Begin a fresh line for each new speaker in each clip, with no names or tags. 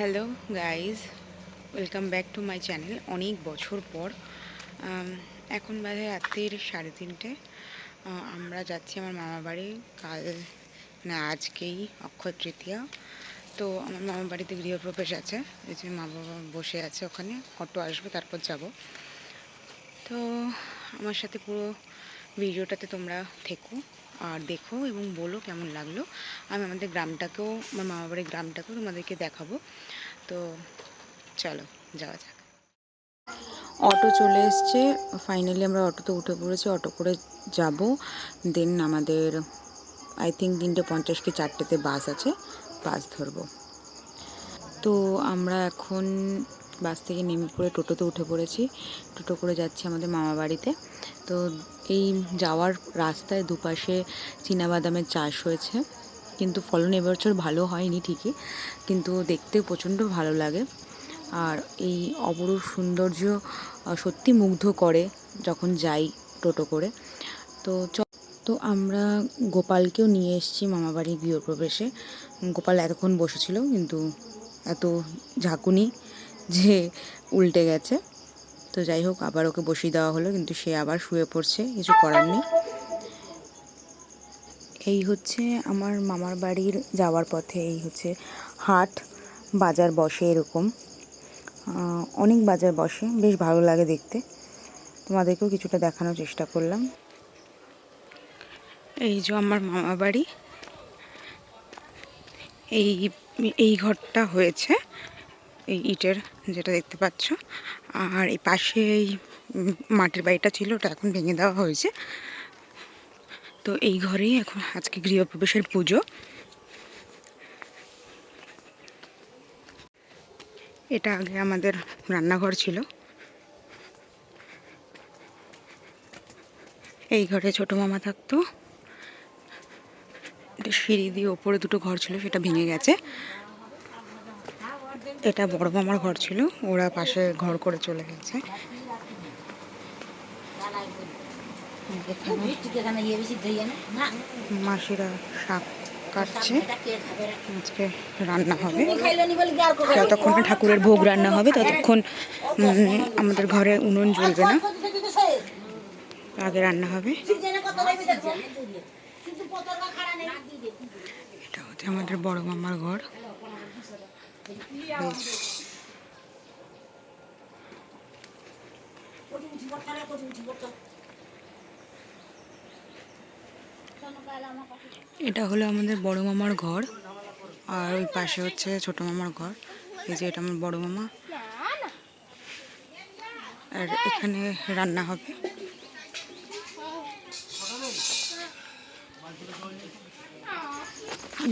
Hello guys welcome back to my channel অনেক বছর পর এখন বাজে রাত্রির সাড়ে তিনটে। আমরা যাচ্ছি আমার মামা বাড়ি। কাল মানে আজকেই অক্ষয় তৃতীয়া। তো আমার মামা বাড়িতে গৃহপ্রবেশ আছে। এই যে মা বাবা বসে আছে ওখানে। অটো আসবে, তারপর যাব। তো আমার সাথে পুরো ভিডিওটাতে তোমরা থেকো। আর দেখো এবং বলো কেমন লাগল। আমি আমাদের গ্রামটাকেও, আমার মামা বাড়ির গ্রামটাকেও তোমাদেরকে দেখাবো। তো চলো, যাওয়া যাক। অটো চলে এসছে। ফাইনালি আমরা অটোতে উঠে পড়েছি। অটো করে যাব। দেন আমাদের আই থিঙ্ক তিনটে পঞ্চাশ কি চারটেতে বাস আছে। বাস ধরবো। তো আমরা এখন বাস থেকে নেমে পড়ে টোটোতে উঠে পড়েছি। টোটো করে যাচ্ছি আমাদের মামা বাড়িতে। তো এই যাওয়ার রাস্তায় দুপাশে চীনাবাদামের চাষ হয়েছে। কিন্তু ফলন এবছর ভালো হয়নি ঠিকই, কিন্তু দেখতে প্রচণ্ড ভালো লাগে। আর এই অপরূপ সৌন্দর্য সত্যি মুগ্ধ করে যখন যাই টোটো করে। তো তো আমরা গোপালকেও নিয়ে এসেছি মামাবাড়ির গৃহপ্রবেশে। গোপাল এতক্ষণ বসেছিল, কিন্তু এত ঝাঁকুনি যে উল্টে গেছে। তো যাই হোক, আবার ওকে বসিয়ে দেওয়া হলো, কিন্তু সে আবার শুয়ে পড়ছে, কিছু করার নেই। এই হচ্ছে আমার মামার বাড়ির যাওয়ার পথে, এই হচ্ছে হাট, বাজার বসে এরকম। অনেক বাজার বসে, বেশ ভালো লাগে দেখতে। তোমাদেরকেও কিছুটা দেখানোর চেষ্টা করলাম। এই যে আমার মামা বাড়ি। এই এই ঘরটা হয়েছে। এই ইটের যেটা দেখতে পাচ্ছ। আর এই পাশে এই মাটির বাড়িটা ছিল, ওটা এখন ভেঙে দেওয়া হয়েছে। তো এই ঘরেই এখন আজকে গৃহপ্রবেশের পুজো। এটা আগে আমাদের রান্নাঘর ছিল। এই ঘরে ছোট মামা থাকতো। সিঁড়ি দিয়ে ওপরে দুটো ঘর ছিল, সেটা ভেঙে গেছে। এটা বড় মামার ঘর ছিল, ওরা পাশে ঘর করে চলে গেছে। মাসিরা শাক কাটছে, আজকে রান্না হবে। যতক্ষণ ঠাকুরের ভোগ রান্না হবে, ততক্ষণ আমাদের ঘরে উনুন জ্বলবে না। আগে রান্না হবে। এটা হচ্ছে আমাদের বড় মামার ঘর। এটা হলো আমাদের বড় মামার ঘর, আর ওই পাশে হচ্ছে ছোট মামার ঘর। এই যে এটা আমার বড় মামা। আর এখানে রান্না হবে।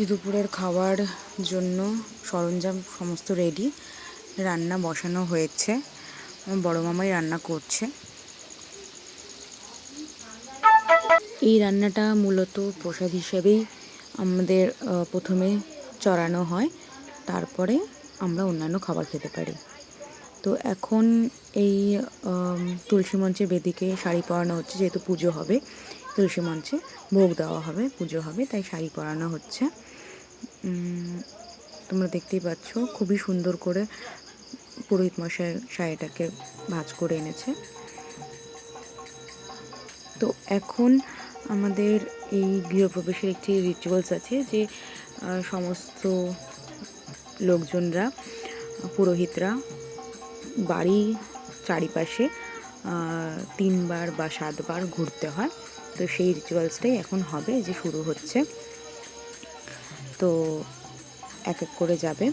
দুপুরের খাওয়ার জন্য সরঞ্জাম সমস্ত রেডি রান্না বসানো হয়েছে, বড় মামাই রান্না করছে। এই রান্নাটা মূলত প্রসাদ হিসেবেই আমাদের প্রথমে চড়ানো হয়, তারপরে আমরা অন্যান্য খাবার খেতে পারি। তো এখন এই তুলসী মঞ্চের বেদিকে শাড়ি পরানো হচ্ছে, যেহেতু পুজো হবে তুলসী মঞ্চে ভোগ দেওয়া হবে, পুজো হবে, তাই শাড়ি পরানো হচ্ছে। তোমরা দেখতেই পাচ্ছ, খুবই সুন্দর করে পুরোহিত মশাই শাড়িটাকে ভাঁজ করে এনেছে। তো এখন আমাদের এই গৃহপ্রবেশের একটি রিচুয়ালস আছে যে সমস্ত লোকজনরা, পুরোহিতরা বাড়ি চারিপাশে তিনবার বা সাতবার ঘুরতে হয়। তো সেই রিচুয়ালসটাই এখন হবে যে শুরু হচ্ছে। তো এক এক করে যাবে।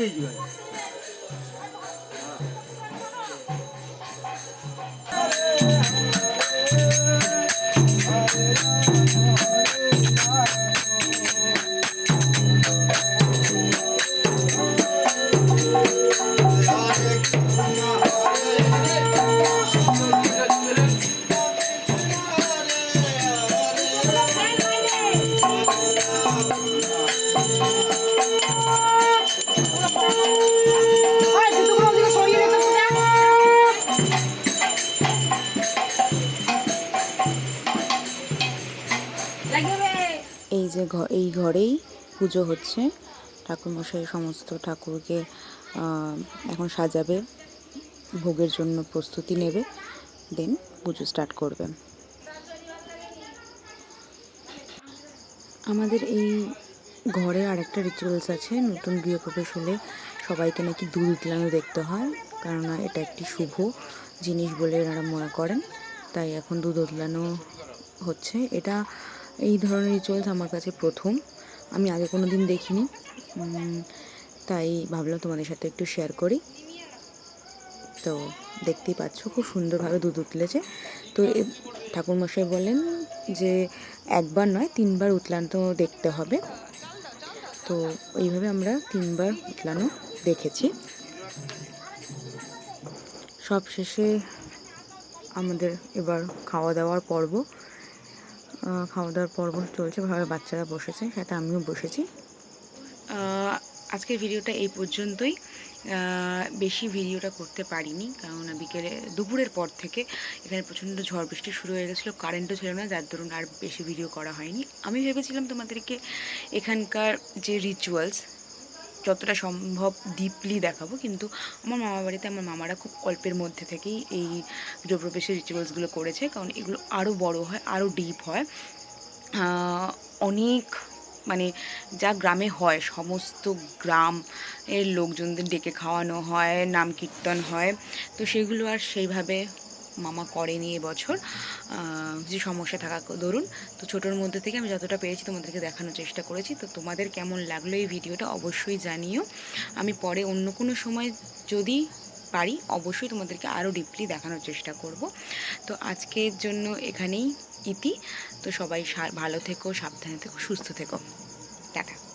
悪意
が
あ যে এই ঘরেই পুজো হচ্ছে। ঠাকুরমশাই সমস্ত ঠাকুরকে এখন সাজাবে, ভোগের জন্য প্রস্তুতি নেবে, দেন পুজো স্টার্ট করবে। আমাদের এই ঘরে আরেকটা রিচুয়ালস আছে, নতুন গৃহপ্রবেশ হলে সবাইকে নাকি দুধ উতলানো দেখতে হয়, কেননা এটা একটি শুভ জিনিস বলে এনারা মনে করেন। তাই এখন দুধ উতলানো হচ্ছে। এটা এই ধরনের রিচুয়ালস আমার কাছে প্রথম। আমি আগে কোনো দিন দেখিনি তাই ভাবলাম তোমাদের সাথে একটু শেয়ার করি। তো দেখতেই পাচ্ছ খুব সুন্দরভাবে দুধ উতলেছে। তো ঠাকুরমশাই বলেন যে একবার নয়, তিনবার উতলানো দেখতে হবে। তো এইভাবে আমরা তিনবার উতলানো দেখেছি। সব শেষে আমাদের এবার খাওয়া দাওয়ার পর্ব। খাওয়া দাওয়ার পর্ব চলছে, ভাবে বাচ্চারা বসেছে সাথে আমিও বসেছি। আজকের ভিডিওটা এই পর্যন্তই। বেশি ভিডিওটা করতে পারিনি, কারণ বিকেলে, দুপুরের পর থেকে এখানে প্রচণ্ড ঝড় বৃষ্টি শুরু হয়ে গেছিল কারেন্টও ছিল না, যার দরুন আর বেশি ভিডিও করা হয়নি। আমি ভেবেছিলাম তোমাদেরকে এখানকার যে রিচুয়ালস যতটা সম্ভব ডিপলি দেখাবো। কিন্তু আমার মামা বাড়িতে আমার মামারা খুব অল্পের মধ্যে থেকেই এই গৃহপ্রবেশের রিচুয়ালসগুলো করেছে। কারণ এগুলো আরও বড় হয় আরও ডিপ হয়। অনেক মানে যা গ্রামে হয়, সমস্ত গ্রাম এর লোকজনদের ডেকে খাওয়ানো হয়, নাম কীর্তন হয়। তো সেগুলো আর সেইভাবে মামা করেনি এবছর যে সমস্যা থাকা, ধরুন, তো ছোটোর মধ্যে থেকে আমি যতটা পেরেছি তোমাদেরকে দেখানোর চেষ্টা করেছি, তো তোমাদের কেমন লাগল এই ভিডিওটা অবশ্যই জানিও। আমি পরে অন্য কোনো সময় যদি পারি, অবশ্যই তোমাদেরকে আরও ডিপলি দেখানোর চেষ্টা করব। তো আজকের জন্য এখানেই ইতি। তো সবাই ভালো থেকো, সাবধানে থেকো, সুস্থ থেকো। টাটা।